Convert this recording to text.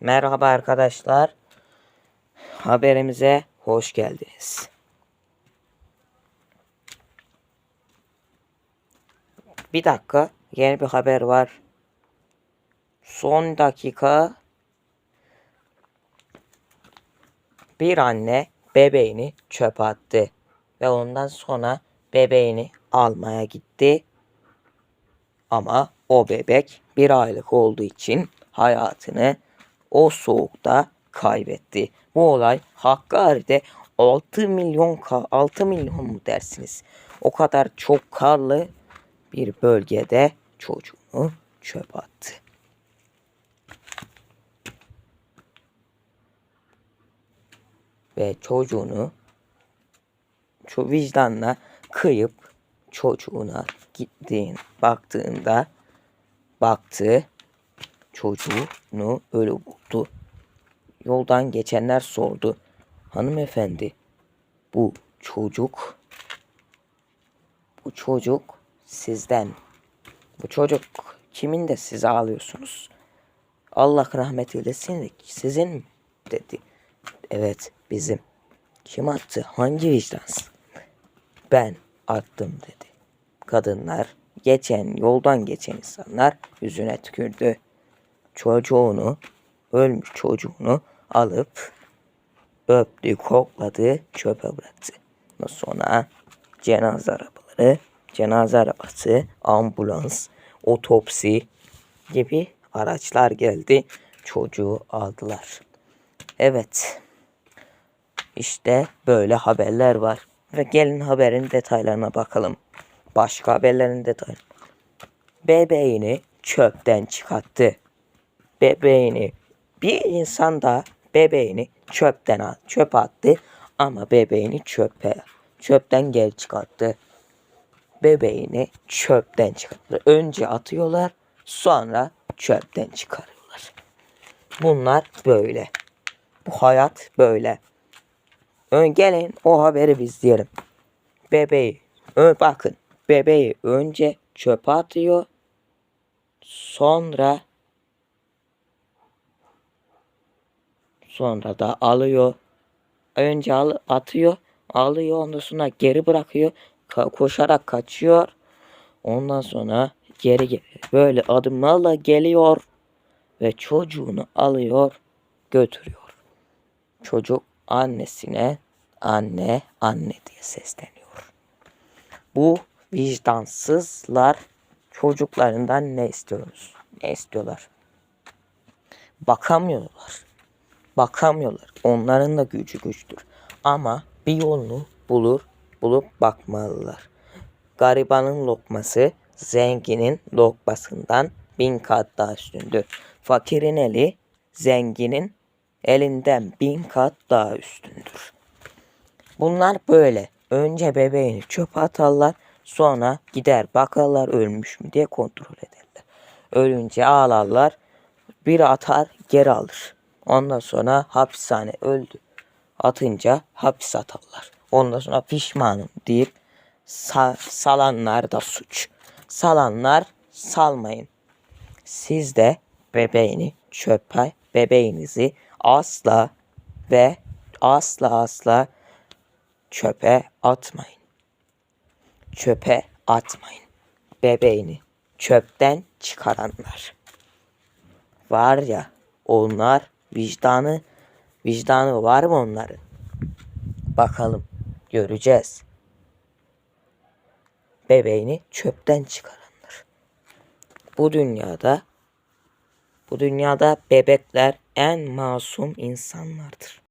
Merhaba arkadaşlar. Haberimize hoş geldiniz. Bir dakika. Yeni bir haber var. Son dakika bir anne bebeğini çöpe attı. Ve ondan sonra bebeğini almaya gitti. Ama o bebek bir aylık olduğu için hayatını o soğukta kaybetti. Bu olay Hakkari'de 6 milyon ka 6 milyon mu dersiniz? O kadar çok karlı bir bölgede çocuğunu çöpe attı. Ve çocuğunu şu vicdanla kıyıp çocuğuna gittiğin baktığında baktı çocuğunu ölü buldu. Yoldan geçenler sordu. Hanımefendi bu çocuk bu çocuk sizden. Bu çocuk kimin de siz ağlıyorsunuz? Allah rahmet eylesin sizin mi? dedi. Evet bizim. Kim attı? Hangi vicdansız? Ben attım dedi. Kadınlar geçen yoldan geçen insanlar yüzüne tükürdü. Çocuğunu ölmüş çocuğunu alıp öptü, kokladı, çöpe bıraktı. Sonra cenaze arabaları, cenaze arabası, ambulans, otopsi gibi araçlar geldi. Çocuğu aldılar. Evet. İşte böyle haberler var. Ve gelin haberin detaylarına bakalım. Başka haberlerin detayı. Bebeğini çöpten çıkarttı. Bebeğini bir insan da bebeğini çöpten at, çöp attı ama bebeğini çöpe çöpten geri çıkarttı. Bebeğini çöpten çıkarttı. Önce atıyorlar, sonra çöpten çıkarıyorlar. Bunlar böyle. Bu hayat böyle. Ön gelin o haberi biz diyelim. Bebeği ö, bakın bebeği önce çöpe atıyor. Sonra sonra da alıyor. Önce al, atıyor, alıyor ondan sonra geri bırakıyor. Ka- koşarak kaçıyor. Ondan sonra geri. Böyle adımlarla geliyor ve çocuğunu alıyor, götürüyor. Çocuk annesine anne anne diye sesleniyor. Bu vicdansızlar çocuklarından ne istiyoruz? Ne istiyorlar? Bakamıyorlar. Bakamıyorlar. Onların da gücü güçtür. Ama bir yolunu bulur, bulup bakmalılar. Garibanın lokması zenginin lokmasından bin kat daha üstündür. Fakirin eli zenginin elinden bin kat daha üstündür. Bunlar böyle. Önce bebeğini çöpe atarlar. Sonra gider bakarlar ölmüş mü diye kontrol ederler. Ölünce ağlarlar. Biri atar geri alır. Ondan sonra hapishane öldü. Atınca hapis atarlar. Ondan sonra pişmanım deyip sa- salanlar da suç. Salanlar salmayın. Siz de bebeğini çöpe, bebeğinizi asla ve asla asla çöpe atmayın. Çöpe atmayın. Bebeğini çöpten çıkaranlar. Var ya onlar vicdanı vicdanı var mı onların? Bakalım göreceğiz. Bebeğini çöpten çıkaranlar. Bu dünyada bu dünyada bebekler en masum insanlardır.